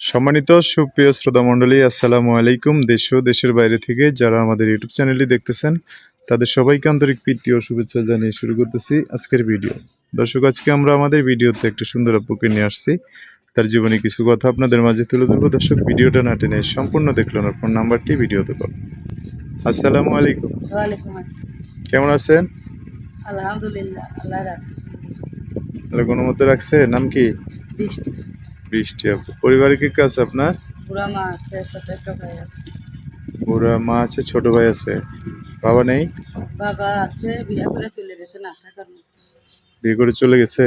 সম্মানিত সুপ্রিয় শ্রোতা মণ্ডলী আসসালামু আলাইকুম। দেশ ও দেশের বাইরে থেকে যারা আমাদের ইউটিউব চ্যানেলটি দেখতেছেন তাদের সবাইকে আন্তরিক প্রীতি ও শুভেচ্ছা জানিয়ে শুরু করতেছি আজকের ভিডিও। দর্শক আজকে আমরা আমাদের ভিডিওতে একটা সুন্দর আপুকে নিয়ে আসছি। তার জীবনে কিছু কথা আপনাদের মাঝে তুলে ধরবো। দর্শক ভিডিওটা না টেনে সম্পূর্ণ দেখলেন ফোন নাম্বারটি ভিডিওতে পাবেন। আসসালামু আলাইকুম। কেমন আছেন? আলহামদুলিল্লাহ আল্লাহ রাখছে। কোনো মতো রাখছে? নাম কি? বৃষ্টি। বৃষ্টি আপু পরিবারে কি কাজ আপনার? বুড়া মা আছে ছোট একটা ভাই আছে। বুড়া মা আছে ছোট ভাই আছে। বাবা নেই? বাবা আছে বিয়ে করে চলে গেছে না থাকার বিয়ে করে চলে গেছে?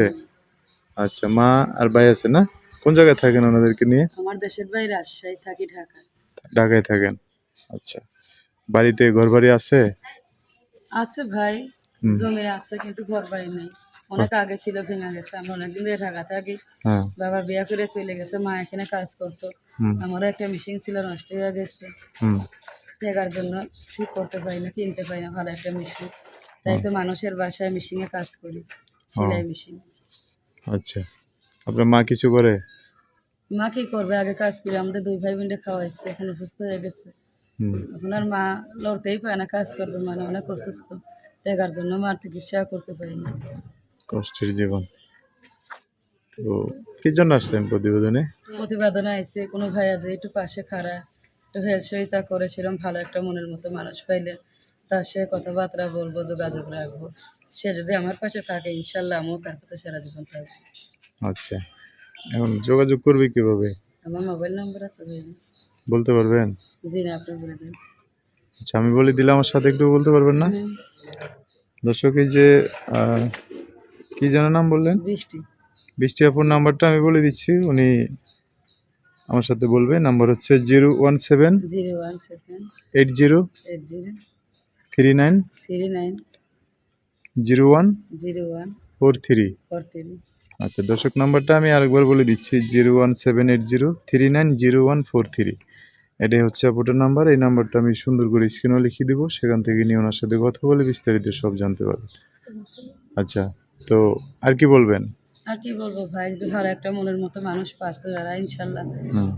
আচ্ছা মা আর ভাই আছে না? কোন জায়গায় থাকেন ওনাদেরকে নিয়ে? আমার দেশের বাইরে রাজশাহী থাকি ঢাকায়। ঢাকায় থাকেন। আচ্ছা বাড়িতে ঘর বাড়ি আছে? আছে ভাই জমি আছে কিন্তু ঘর বাড়ি নেই। অনেক আগে ছিল ভেঙে গেছে। আমরা অনেকদিন ধরে ঢাকা থাকি। হ্যাঁ। বাবা বিয়ে করে চলে গেছে মা এখানে কাজ করতো। আমারও একটা মেশিন ছিল নষ্ট হয়ে গেছে। জায়গার জন্য ঠিক করতে পারি না কিনতে পারি না ভালো একটা মেশিন তাই তো মানুষের বাসায় মেশিনে কাজ করি সেলাই মেশিন আচ্ছা। আপনার মা কিছু করে? মা কি করবে? আগে কাজ করে আমাদের দুই ভাই বোনকে খাওয়াইছে এখন অসুস্থ হয়ে গেছে। আর মা লড়তেই পারে না কাজ করবে মানে অনেক অসুস্থ। টাকার জন্য মার চিকিৎসা করতে পারি না। কষ্টের জীবন। তো কি জন্য আসছেন প্রতিবেদনে? প্রতিবেদনে আইছে কোনো ভাইয়া যে একটু পাশে খাড়া একটু হেল্প সহিতা করে সেরকম ভালো একটা মনের মতো মানুষ পাইলে তার সে কথাবার্তা বলব যোগাযোগ রাখব। সে যদি আমার পাশে থাকে ইনশাল্লাহ আমিও তার সাথে সারা জীবন থাকব। আচ্ছা। এখন যোগাযোগ করবে কীভাবে? আমার মোবাইল নাম্বার আছে বলতে পারবেন? জি না আপনি বলে দেন। আচ্ছা আমি বলে দিলে আমার সাথে একটু বলতে পারবেন না? দর্শক এই যে কি যেন নাম বললেন? বৃষ্টি। বৃষ্টি আপুর নাম্বারটা আমি বলে দিচ্ছি উনি আমার সাথে বলবে। নাম্বার হচ্ছে zero one seven zero one seven eight zero eight zero three nine three nine zero one zero one four three. Four three. আচ্ছা দর্শক নাম্বারটা আমি আরেকবার বলে দিচ্ছি zero one seven eight zero three nine zero one four three. এটাই হচ্ছে আপুটার number এই নাম্বারটা আমি সুন্দর করে স্ক্রিনও লিখিয়ে দিব সেখান থেকে নিয়ে ওনার সাথে কথা বলে বিস্তারিত সব জানতে পারবেন। আচ্ছা তো আর কি বলবেন? আর কি বলব ভাই? ভালো একটা মনের মতো মানুষ পাশে যারা ইনশাল্লাহ।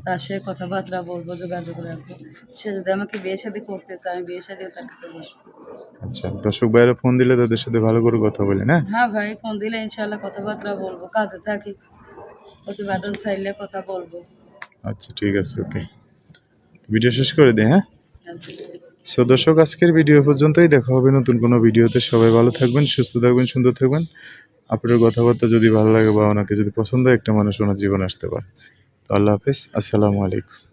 তার সে কথাবার্তা বলব যোগাযোগ রাখব। সে যদি আমাকে বিয়ে শাদী করতে চায় আমি বিয়ে শাদীও তার কাছে বসবো। আচ্ছা দর্শক ভাইয়েরা ফোন দিলে তাদের সাথে ভালো করে কথা বলেন হ্যাঁ হ্যাঁ ভাই ফোন দিলে ইনশাল্লাহ কথাবার্তা বলব কাজে থাকি। প্রতিবেদন চাইলে কথা বলব। আচ্ছা ঠিক আছে ওকে। ভিডিও শেষ করে দিই হ্যাঁ। সো দর্শক, আজকের ভিডিও পর্যন্তই। দেখা হবে নতুন কোনো ভিডিওতে সবাই ভালো থাকবেন, সুস্থ থাকবেন, সুন্দর থাকবেন। আপনার কথাবার্তা যদি ভালো লাগে বা ওনাকে যদি পছন্দ একটা মানুষ ওনার জীবন আসতে পারে। তো আল্লাহ হাফিজ। আসসালামু আলাইকুম।